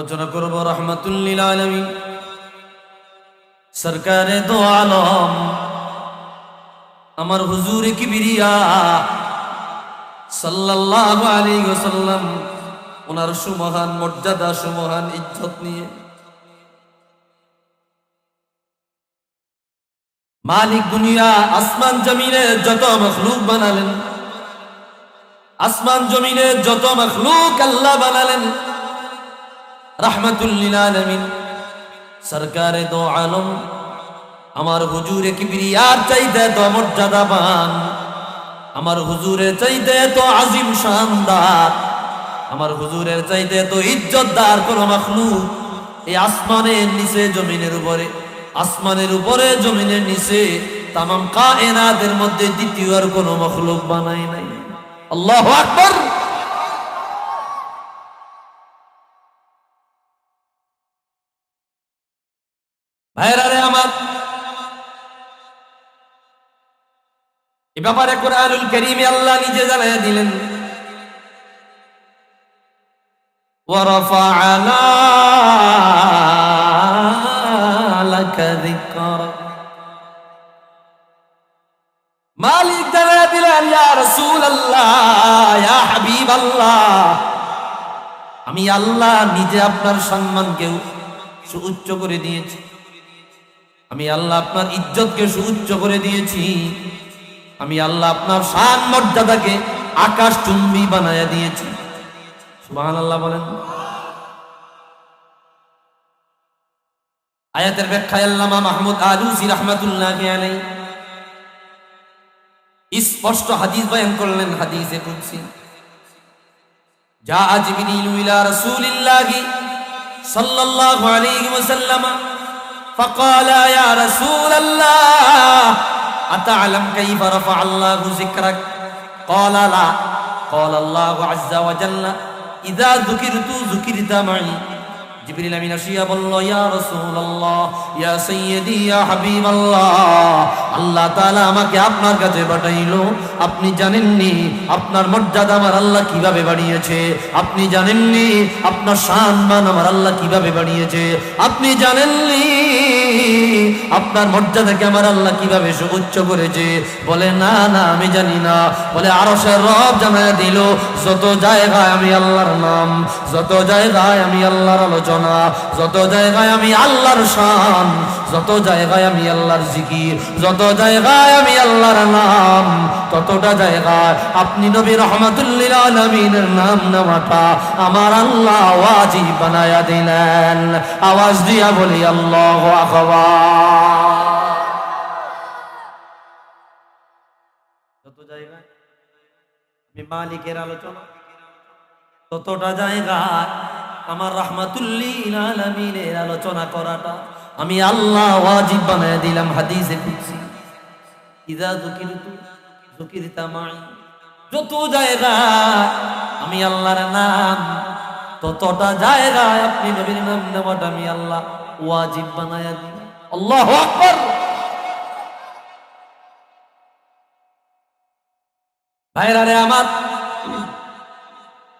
আলোচনা করব রহমতুল্লিল আলমী সরকারে দো আলম, আমার হুজুর কিবিরিয়া সাল্লাল্লাহু আলাইহি ওয়াসাল্লাম, ওনার সুমহান মর্যাদা, সুমহান ইজ্জত নিয়ে মালিক দুনিয়া আসমান জমিনে যত মখলুক বানালেন, আসমান জমিনে যত মখলুক আল্লাহ বানালেন রহমতুল্লিল আলমিন সরকারে দো আলম, আমার হুজুরে কিবরিয়ার চাইতে তো মর্যাদাবান আমার হুজুরের চাইতে তো আজিম শানদার। আমার হুজুরের চাইতে তো ইজ্জতদার কোন মখলুক। এই আসমানের নিচে, জমিনের উপরে, আসমানের উপরে, জমিনের নিচে তামাম কায়নাতের মধ্যে দ্বিতীয় আর কোন মখলুক বানাই নাই। আল্লাহু আকবার! ভাইরা রে আমার এ ব্যাপারে কোরআনুল কারীমে আল্লাহ নিজে জানাইয়া দিলেন ورفعنا لك ذكرك মালিক জানাইয়া দিলেন ইয়া রাসূলুল্লাহ ইয়া হাবিবাল্লাহ আমি আল্লাহ নিজে আপনার সম্মানকে সুউচ্চ করে দিয়েছি আমি আল্লাহ আপনার ইজ্জতকে সুউচ্চ করে দিয়েছি। আমি আল্লাহ আপনার সান মর্যাদাকে আকাশ চুম্বি বানাইয়া দিয়েছি। সুবাহান আল্লাহ বলেন। আয়াতের ব্যাখ্যায় আল্লামা মাহমুদ আলুসি রহমাতুল্লাহ আলাই স্পষ্ট হাদিস বয়ান করলেন হাদিসে কুদসি। যা আজবিরিল ইলা রাসূলিল্লাহি সাল্লাল্লাহু আলাইহি ওয়াসাল্লাম فقال يا رسول الله أتعلم كيف رفع الله ذكرك؟ قال لا. قال الله عز وجل إذا ذكرت ذكرت معي. জিবরিল আমিন আসিয়া বলল, ইয়া রাসূলুল্লাহ, ইয়া সাইয়্যিদি, ইয়া হাবিবাল্লাহ, আল্লাহ তাআলা আমাকে আপনার কাছে পাঠাইলো। আপনি জানেননি আপনার মর্যাদা আমার আল্লাহ কীভাবে বাড়িয়েছে। আপনি জানেননি আপনার সম্মান আমার আল্লাহ কীভাবে বাড়িয়েছে। আপনি জানেননি আপনার মর্যাদাকে আমার আল্লাহ কীভাবে উচ্চ করেছে। বলে, না না, আমি জানি না। বলে আরও সে রব জানায় দিল, যত জায়গায় আমি আল্লাহর নাম, যত জায়গায় আমি আল্লাহর আলোচনা যত জায়গায় আমি আল্লাহর শান, যত জায়গায় আমি আল্লাহর জিকির, যত জায়গায় আমি আল্লাহর নাম, ততটা জায়গায় আপনি নবী রহমতুল্লিল আলমিনের নাম নেওয়াটা আমার আল্লাহ ওয়াজিব বানায়া দিলেন। আওয়াজ দিয়া বলি, আল্লাহ আমি মালিকের আলোচনা, ততটা জায়গায় আমার রহমাতুল্লিল আলমিনের আলোচনা করাটা। আমি আল্লাহ ওয়াজিব বানায় দিলাম হাদিসে কুদসি। ইদা যুকিরতু, যুকিরতা মাই। যত জায়গায় আমি আল্লাহর নাম। ততটা জায়গায় আপনি নবীর নাম নেওয়াটা আমি আল্লাহ ওয়াজিব বানায়া দিই আল্লাহু আকবার। ভাইরা রে আমার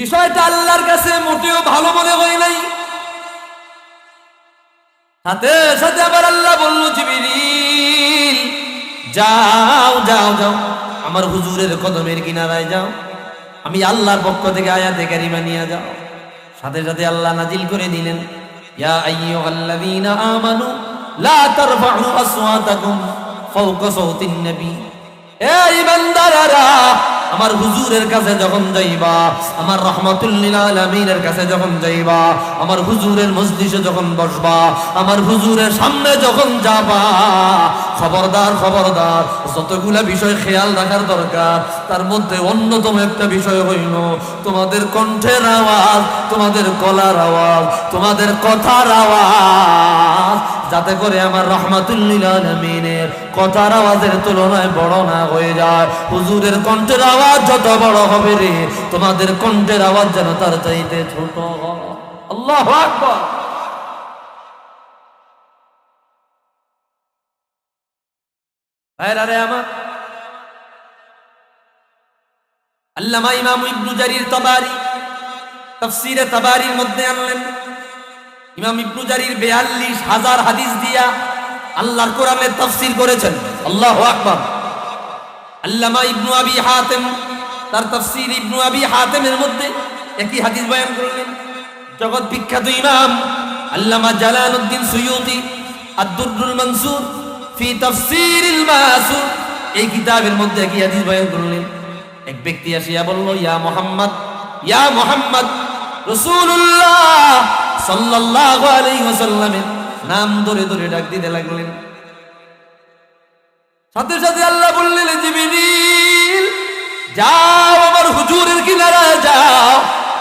বিষয়টা আল্লাহর কাছে মোটেও ভালো মনে হয় নাই। সাথে সাথে আবার আল্লাহ বলল, জিবিরিল, যাও যাও যাও। আমার হুজুরের কদমের কিনারায় যাও। আমি আল্লাহর পক্ষ থেকে আয়াতে কারিমা নিয়ে যাও। সাথে সাথে আল্লাহ নাজিল করে দিলেন, ইয়া আইয়ুহাল্লাযীনা আমানু, লা তারফা'ু আসওয়াতাকুম ফাওকা সাওতিন নবী। এ ইমানদাররা আমার হুজুরের কাছে যখন যাইবা, আমার রহমাতুল্লিল আলমিনের কাছে যখন যাইবা, আমার হুজুরের মসজিদে যখন বসবা, আমার হুজুরের সামনে যখন যাবা, খবরদার খবরদার, যতগুলা বিষয় খেয়াল রাখার দরকার, তার মধ্যে অন্যতম একটা বিষয় হইল, তোমাদের কণ্ঠের আওয়াজ, তোমাদের কলার আওয়াজ, তোমাদের কথার আওয়াজ। যাতে করে আমার রহমাতুল্লিল আলমিনের কথার আওয়াজের তুলনায় বড় না হয়ে যায়। হুজুরের কণ্ঠের আওয়াজ যত বড় হবে রে, তোমাদের কণ্ঠের আওয়াজ যেন তার চাইতে ছোট। আল্লাহ আকবার। আল্লামা ইমাম ইবনু জারির তাবারি, তাফসীরে তাবারির মধ্যে আনলেন। ইমাম ইবনু জারির 42 হাজার হাদিস দিয়া আল্লাহর কোরআনের তাফসীর করেছেন। আল্লাহু আকবার। আল্লামা ইবনু আবি হাতেম, তার তাফসীর ইবনু আবি হাতেমের মধ্যে একই হাদিস বয়ান করলেন। জগৎ বিখ্যাত ইমাম আল্লামা জালালউদ্দিন সুয়ুতি আদ-দুররুল মানসুর ফি তাফসীরিল মাসুর, এই কিতাবের মধ্যে একই হাদিস বয়ান করলেন। এক ব্যক্তি আসিয়া বলল, ইয়া মুহাম্মদ ইয়া মুহাম্মদ, রাসূলুল্লাহ সাল্লাল্লাহু আলাইহি ওয়াসাল্লামের নাম ধরে ধরে ডাক দিতে লাগলেন। সাথে সাথে আল্লাহ বললেন জিবিরিল, যাও আমার হুজুরের কিনারায় যাও।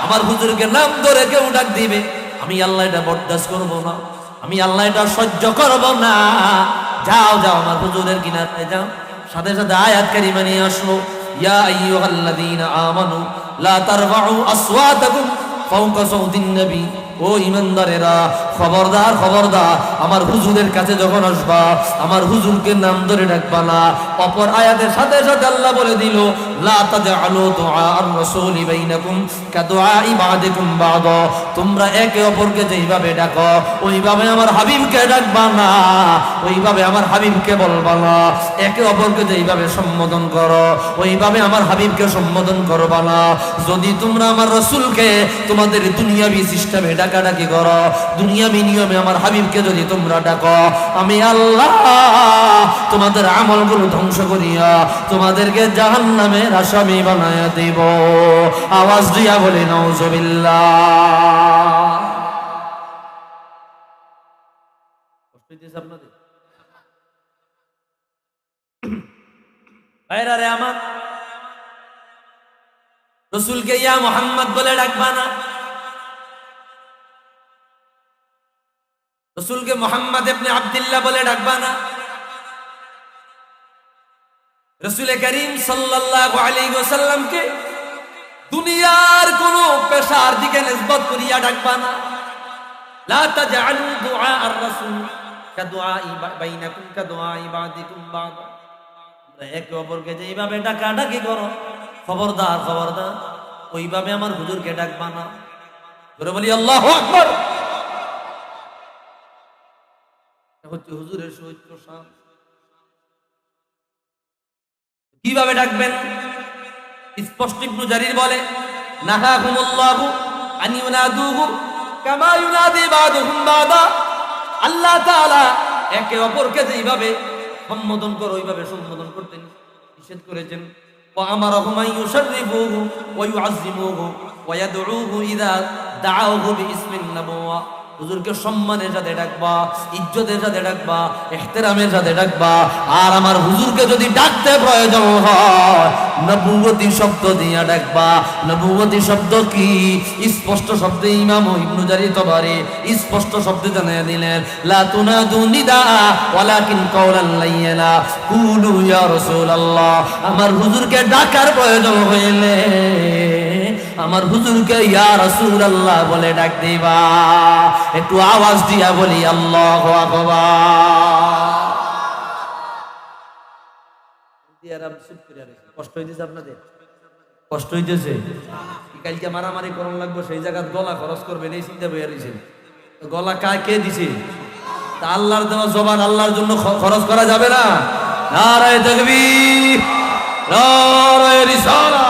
আমার হুজুরকে নাম ধরে কেউ ডাক দিবে। আমি আল্লাহ এটা বরদাস্ত করব না। আমি আল্লাহ এটা সহ্য করব না। যাও যাও আমার হুজুরের কিনারায় যাও। সাথে সাথে আয়াত কারিমা নিয়ে আসলো, ইয়া আইয়ুহাল্লাযীনা আমানু, লা তারফাউ আসওয়াতাকুম ফাওকা সাউতিন নবী। ও ইমানদারেরা খবরদার খবরদার আমার হুজুরের কাছে যখন আসবা, আমার হুজুরকে নাম ধরে ডাকবা না। অপর আয়াতের সাথে সাথে আল্লাহ বলে দিল তোমরা একে অপরকে যেইভাবে ডাকো, ওইভাবে আমার হাবিবকে ডাকবা না। ওইভাবে আমার হাবিবকে বলবা না। একে অপরকে যেইভাবে সম্বোধন করো, ওইভাবে আমার হাবিবকে সম্বোধন করবা না। যদি তোমরা আমার রসুলকে তোমাদের দুনিয়াবি সিস্টেমে ডাকাডাকি করো, দুনিয়াবি নিয়মে আমার হাবিবকে যদি তোমরা ডাকো, আমি আল্লাহ তোমাদের আমলগুলো ধ্বংস করিয়া তোমাদেরকে জাহান নামের আসামি বানায়া দেব। আওয়াজ দিয়া বলে নৌজবিল্লা আমার। রসুলকে ইয়া মোহাম্মদ বলে ডাকবা না। রসুলকে মোহাম্মদ আপনি আবদুল্লাহ বলে ডাকবা না। রসুল করিম ওয়াসাল্লামকে দুনিয়ার কোন পেশার দিকে নিসবত করিয়া ডাকবা না। একে অপরকে যেইভাবে ডাকা ডাকি করো, খবরদার খবরদার, ওইভাবে আমার হুজুরকে ডাকবা না। বলি, আল্লাহু আকবার এটা হচ্ছে হুজুরের সহিত প্রশান কীভাবে ডাকবেন? স্পষ্ট ইবনু জারির বলে, নাহাহুমুল্লাহু আন ইউনাদুহু কামা ইউনাদি বাদুহুম বাদা। আল্লাহ তাআলা একে অপরকে যেভাবে সম্বোধন করে, ওইভাবে সম্বোধন করতেন নিষেধ করেছেন। ওয়া আমারহুম আন ইউশাররিফুহু ওয়া ইউআযিমুহু ওয়া ইয়াদউহু ইযা দাআউহু বিইসমিন নবুওয়া। হুজুরকে সম্মানের সাথে ডাকবা, ইজ্জতের সাথে ডাকবা, এহতেরামের সাথে ডাকবা। আর আমার হুজুরকে যদি ডাকতে প্রয়োজন হয় নবুবতী শব্দ দিয়া ডাকবা। নবুবতী শব্দ কি? স্পষ্ট শব্দে ইমাম ইবনু জারি তবারে স্পষ্ট শব্দে জানিয়ে দিলেন, লা তুনাদু নিদা ওয়ালাকিন কাওলান লাইয়ানা, কুলু ইয়া রাসূলুল্লাহ। আমার হুজুরকে ডাকার প্রয়োজন হইলে আমার হুজুরকে ইয়া রাসূলুল্লাহ বলে ডাক দিবা। একটু আওয়াজ দিয়া বলি, আল্লাহু আকবার। কষ্ট হইতেছে আপনাদের? কষ্ট হইতেছে? কালকে মারামারি করন লাগবো, সেই জায়গায় গলা খরচ করবেন এই চিন্তা বইয়া রয়েছেন গলা কায় কে দিছে? তা আল্লাহর দেওয়া জবান আল্লাহর জন্য খরচ করা যাবে না? নারায় দেখবি নারায় রিসালা